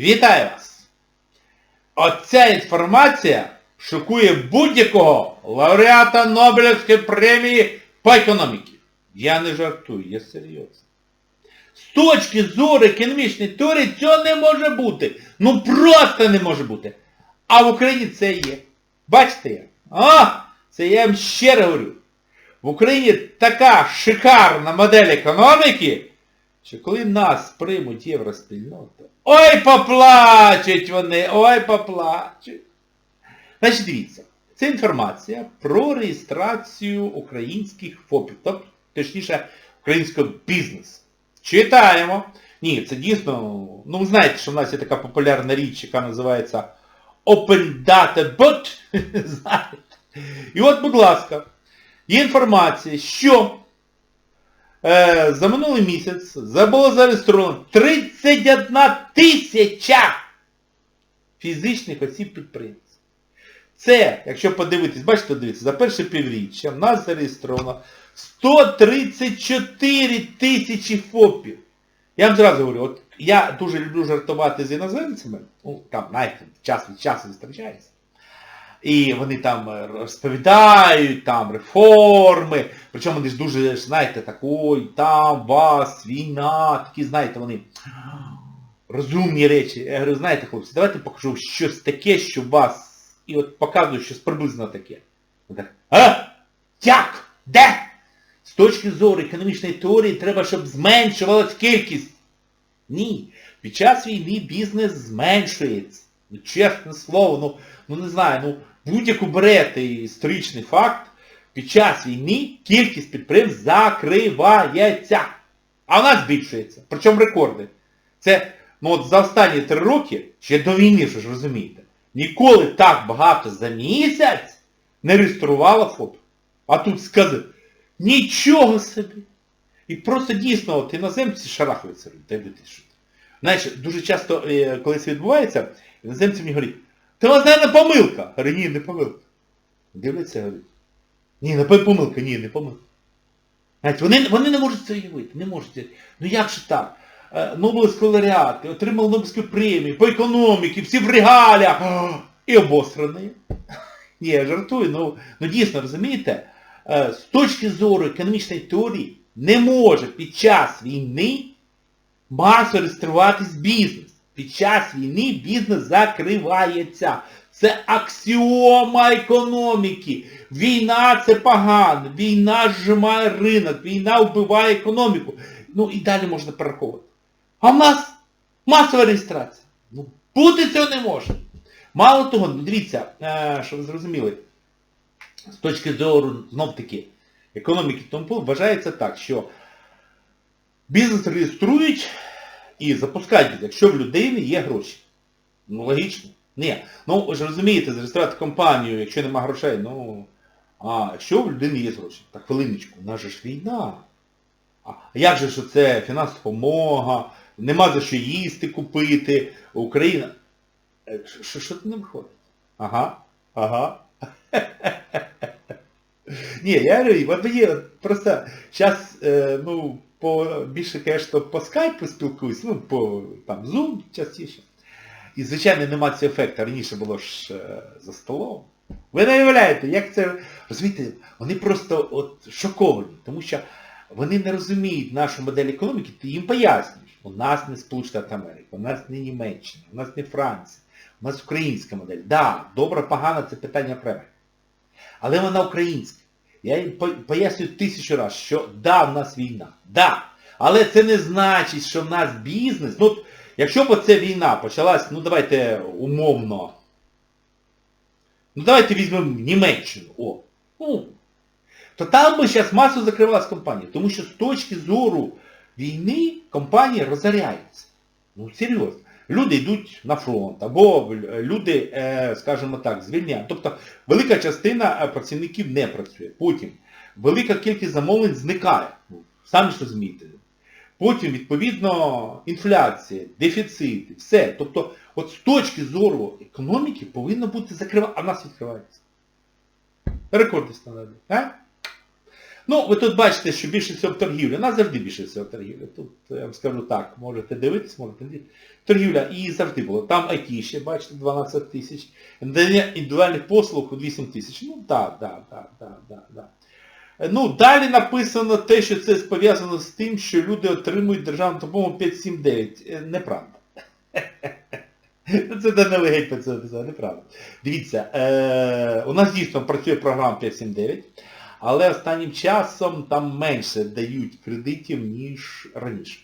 Вітаю вас! Оця інформація шокує будь-якого лауреата Нобелівської премії по економіці. Я не жартую, я серйозно. З точки зору економічної теорії цього не може бути. Ну просто не може бути. А в Україні це є. Бачите як? А, це я вам ще раз говорю. В Україні така шикарна модель економіки, що коли нас приймуть євроспільноту, ой поплачуть вони, ой поплачуть. Значить, дивіться, це інформація про реєстрацію українських ФОПів, тобто, точніше, українського бізнесу. Читаємо. Ні, це дійсно, ну ви знаєте, що в нас є така популярна річ, яка називається Open Data Bot. І от, будь ласка, є інформація, що е, за минулий місяць було зареєстровано 31 тисяча фізичних осіб підприємців. Це, якщо подивитись, бачите, дивіться, за перше півріччя в нас зареєстровано 134 тисячі ФОПів. Я вам зразу говорю, от я дуже люблю жартувати з іноземцями, ну, там, знаєте, час від часу зустрічається. І вони там е, розповідають, там реформи, причому вони ж дуже, знаєте, так, ой, там вас, війна, такі, знаєте, вони розумні речі. Я говорю, знаєте, хлопці, давайте покажу щось таке, що вас, і от показую щось приблизно таке. Так, а? Як? Де? З точки зору економічної теорії треба, щоб зменшувалась кількість. Ні. Під час війни бізнес зменшується. Ну, чесне слово, ну, ну не знаю, ну будь-яку берете історичний факт, під час війни кількість підприємств закривається. А в нас збільшується. Причому рекорди. Це, ну от за останні три роки, ще до війни, що ж розумієте, ніколи так багато за місяць не реєструвало ФОП. А тут сказати, нічого собі. І просто дійсно от іноземці шарахаються. Що. Знаєш, дуже часто, е, коли це відбувається, іноземці мені говорять, вас, наверное, помилка. Говорю, ні, не помилка. Дивляться, говорять. Ні, не помилка, ні, не помилка. Знаєте, вони, вони не можуть це уявити, не можуть. Ну як же так? Е, Нобелівський лауреат, отримали Нобелівську премію по економіці, всі в регалях. І обосрані. Ні, я жартую, ну, ну дійсно, розумієте, е, з точки зору економічної теорії не може під час війни масово реєструватись бізнес. Під час війни бізнес закривається. Це аксіома економіки. Війна це погано, війна зжимає ринок, війна вбиває економіку. Ну і далі можна перераховувати. А в нас масова реєстрація. Ну, бути цього не може. Мало того, ну, дивіться, е, щоб ви зрозуміли, з точки зору, знов-таки, економіки тому вважається так, що бізнес реєструють і запускають якщо в людини є гроші. Ну, логічно. Ні. Ну, ви ж розумієте, зареєструвати компанію, якщо нема грошей, ну... А якщо в людини є гроші? Так, хвилиночку, у нас же ж війна. А як же що це фінансова допомога, нема за що їсти купити, Україна. Е, Що, що не виходить? Ага, ага. Ні, я говорю, просто зараз, ну, по, більше, конечно, по скайпу спілкуюсь, ну, по там, Zoom частіше. І, звичайно, нема цього ефекту. Раніше було ж е, за столом. Ви не уявляєте, як це... Розумієте, вони просто от шоковані, тому що вони не розуміють нашу модель економіки, ти їм пояснюєш. У нас не Сполучені Штати Америки, у нас не Німеччина, у нас не Франція, у нас українська модель. Так, да, добра, погана це питання окреме. Але вона українська. Я їм по- пояснюю тисячу разів, що да, в нас війна. Да. Але це не значить, що в нас бізнес. Ну, якщо б оця війна почалась, ну давайте умовно. Ну давайте візьмемо Німеччину. О. Ну, то там би зараз масово закривалась компанія. Тому що з точки зору війни компанії розоряються. Ну, серйозно. Люди йдуть на фронт, або е, люди, е, скажімо так, звільняють. Тобто велика частина е, працівників не працює. Потім велика кількість замовлень зникає. Самі ж розумієте. Потім, відповідно, інфляція, дефіцити, все. Тобто, от з точки зору економіки повинно бути закривати, а нас відкривається. Рекорди становлять. Ну, ви тут бачите, що більше всього торгівля. У нас завжди більше всього торгівля. Тут, я вам скажу так, можете дивитись, можете не дивитись. Торгівля і завжди було. Там IT ще, бачите, 12 тисяч. Надання індивідуальних послуг у 8 тисяч. Ну, так, так, так, так, так, так. Ну, далі написано те, що це пов'язано з тим, що люди отримують державну допомогу 579. Е, Неправда. Це Данило Геть це неправда. Дивіться, е, у нас дійсно працює програма 579, але останнім часом там менше дають кредитів, ніж раніше.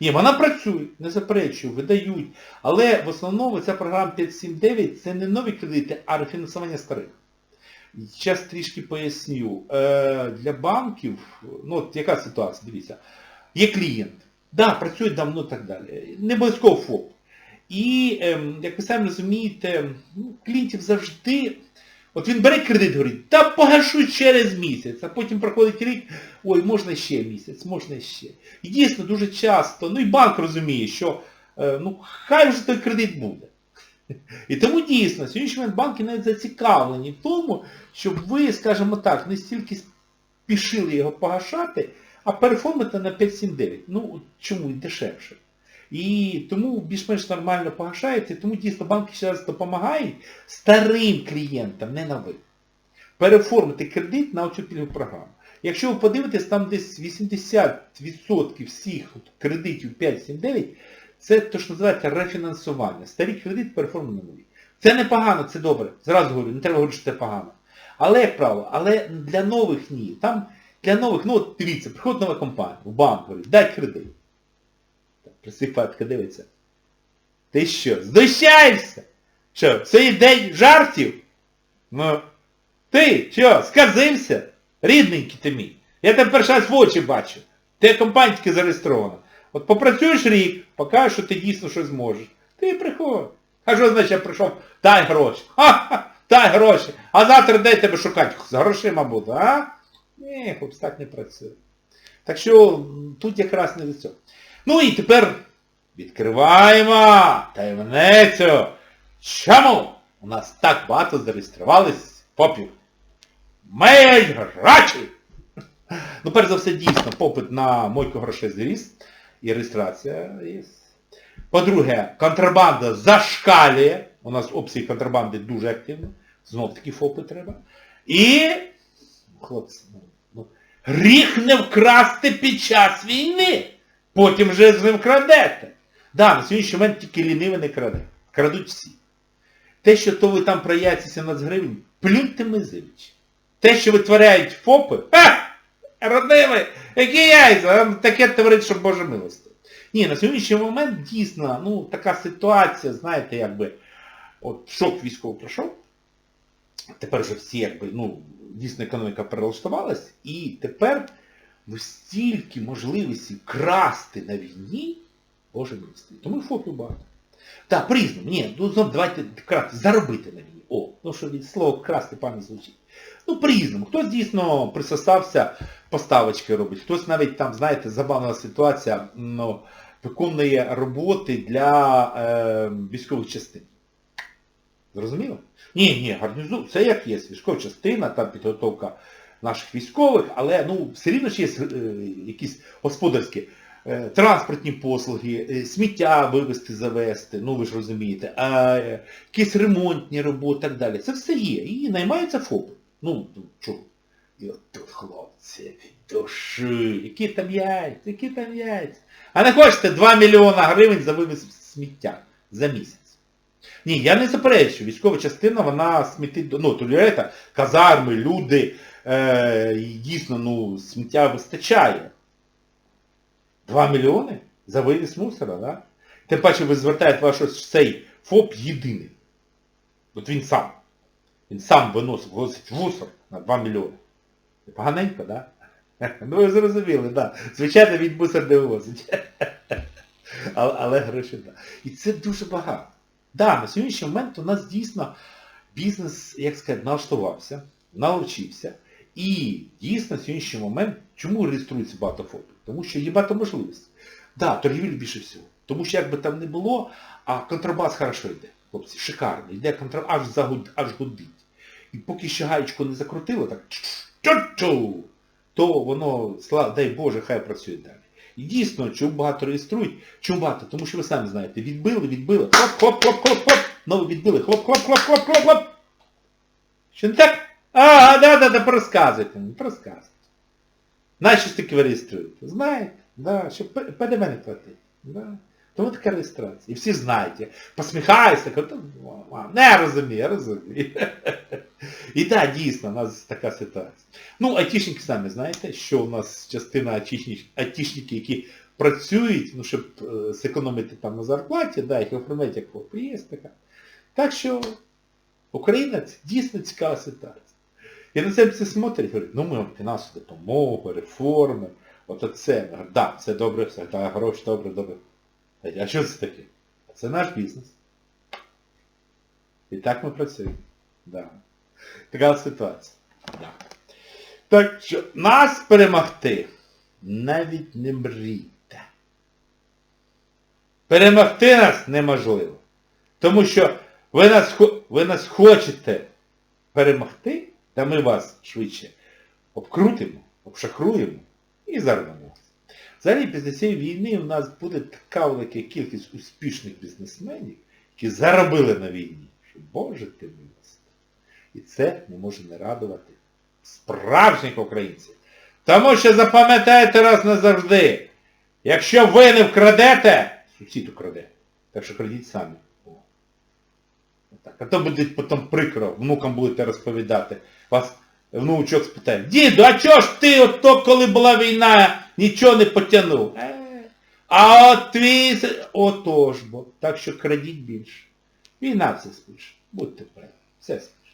Ні, вона працює, не заперечую, видають. Але в основному ця програма 579 це не нові кредити, а рефінансування старих. Зараз трішки поясню. Е, для банків, ну от яка ситуація, дивіться, є клієнт, да, працює давно і так далі. Не обов'язково ФОП. І, ем, як ви самі розумієте, ну, клієнтів завжди, от він бере кредит, говорить, та погашу через місяць, а потім проходить рік, ой, можна ще місяць, можна ще. І дійсно дуже часто, ну і банк розуміє, що е, ну хай вже той кредит буде. І тому дійсно, сьогоднішній момент банки навіть зацікавлені в тому, щоб ви, скажімо так, не стільки спішили його погашати, а переформити на 579. Ну, чому і дешевше. І тому більш-менш нормально погашається, тому дійсно банки зараз допомагають старим клієнтам, не новим, переформити кредит на оцю пільгову програму. Якщо ви подивитесь, там десь 80% всіх кредитів 5-7-9, це те, що називається рефінансування. Старі кредити переформлені на нові. Це непогано, це добре. Зразу говорю, не треба говорити, що це погано. Але, як правило, але для нових ні. Там для нових, ну от дивіться, приходить нова компанія, в банк говорить, дай кредит. Присипатка дивиться. Ти що, знущаєшся? Що, це день жартів? Ну, ти що, сказився? Рідненький ти мій. Я тебе перший раз в очі бачу. Ти компанія тільки зареєстрована. От попрацюєш рік, покажеш, що ти дійсно щось зможеш. Ти приходь. А що значить я прийшов? Дай гроші. Ха-ха, дай гроші. А завтра де тебе шукати? З грошима буду, а? Ні, хлопці, так не працює. Так що тут якраз не до цього. Ну і тепер відкриваємо таємницю. Чому у нас так багато зареєструвались попів? Ми грачі! Ну, перш за все, дійсно, попит на мойку грошей зріс і реєстрація є. По-друге, контрабанда зашкалює. У нас обсяг контрабанди дуже активний. Знов таки ФОПи треба. І, хлопці, ну, ну, гріх не вкрасти під час війни. Потім вже з ним крадете. Да, на сьогоднішній момент тільки лінивий не краде. Крадуть всі. Те, що то ви там про яйця 17 гривень, плюньте мизивич. Те, що витворяють ФОПи, ха! Родими, які яйця? Таке творить, що Боже милости. Ні, на сьогоднішній момент дійсно, ну, така ситуація, знаєте, якби, от шок військовий пройшов, тепер вже всі, якби, ну, дійсно економіка перелаштувалась, і тепер ну, стільки можливостей красти на війні, Боже милости. Тому ФОПів багато. Так, по-різному. Ні, ну давайте красти, заробити на війні. О, ну що від слова красти пам'ять звучить. Ну, по-різному. Хтось дійсно присосався, поставочки робить, хтось навіть там, знаєте, забавна ситуація, ну, виконує роботи для е, військових частин. Зрозуміло? Ні, ні, гарнізон, це як є, військова частина, там підготовка наших військових, але ну, все рівно ж є е, якісь господарські е, транспортні послуги, е, сміття вивезти, завести, ну ви ж розумієте, а, якісь ремонтні роботи і так далі. Це все є. І наймаються ФОПи. Ну, ну, чого? І от тут, хлопці, душі, які там яйця, які там яйця. А не хочете 2 мільйона гривень за вивіз сміття за місяць. Ні, я не заперечую, військова частина, вона смітить, ну, тулюєта, казарми, люди, е, дійсно, ну, сміття вистачає. 2 мільйони за вивіз мусора, да? Тим паче ви звертаєте ось цей ФОП єдиний. От він сам. Він сам виносить, виносить мусор на 2 мільйони. Поганенько? Да? Ну ви зрозуміли. Да. Звичайно, він мусор не вивозить. Але, але гроші. Да. І це дуже багато. Да, на сьогоднішній момент у нас дійсно бізнес, як сказати, налаштувався, навчився. І дійсно сьогоднішній момент, чому реєструється багато ФОПів? Тому що є багато можливостей. Да, торгівлі більше всього. Тому що як би там не було, а контрабас хорошо йде. Хлопці, шикарно. Йде контрабас, аж, загуд, аж гудить. І поки ще гаєчку не закрутило, так то воно, слава, дай Боже, хай працює далі. І дійсно, чому багато реєструють? Чому багато? Тому що ви самі знаєте, відбили, відбили, хлоп, хлоп, хлоп, хлоп, хлоп, знову відбили, хлоп, хлоп, хлоп, хлоп, хлоп, хлоп. Що не так? А, да, да, да, порозказуйте мені, порозказуйте. Наші таки ви реєструєте? Знаєте, да, щоб ПДВ не платити. Да. Тому така реєстрація. І всі знають. Посміхаються, кажуть, не розумію, розумію. І так, дійсно, у нас така ситуація. Ну, айтішники самі знаєте, що у нас частина айтішників, які працюють, ну, щоб е, зекономити там на зарплаті, да, їх оформляють як. Є така. Так що Україна це дійсно цікава ситуація. І на все смотрять, говорять, ну ми фінансову допомогу, реформи, от це. Говорю, да, це добре, все, да, гроші, добре, добре. А що це таке? Це наш бізнес. І так ми працюємо. Да. Така ситуація. Да. Так що нас перемогти навіть не мрійте. Перемогти нас неможливо. Тому що ви нас, ви нас хочете перемогти, та ми вас швидше обкрутимо, обшахруємо і зарвемо. Взагалі після цієї війни у нас буде така велика кількість успішних бізнесменів, які заробили на війні. Що Боже ти милость. І це не може не радувати справжніх українців. Тому що запам'ятайте раз назавжди, якщо ви не вкрадете, сусід украде. Так що крадіть самі. Так. А то буде потім прикро, внукам будете розповідати. Вас внучок спитає, діду, а чого ж ти от то, коли була війна, нічого не потягнув? Е, А от твій... Отож бо. Так що крадіть більше. Війна все спише. Будьте певні. Все спише.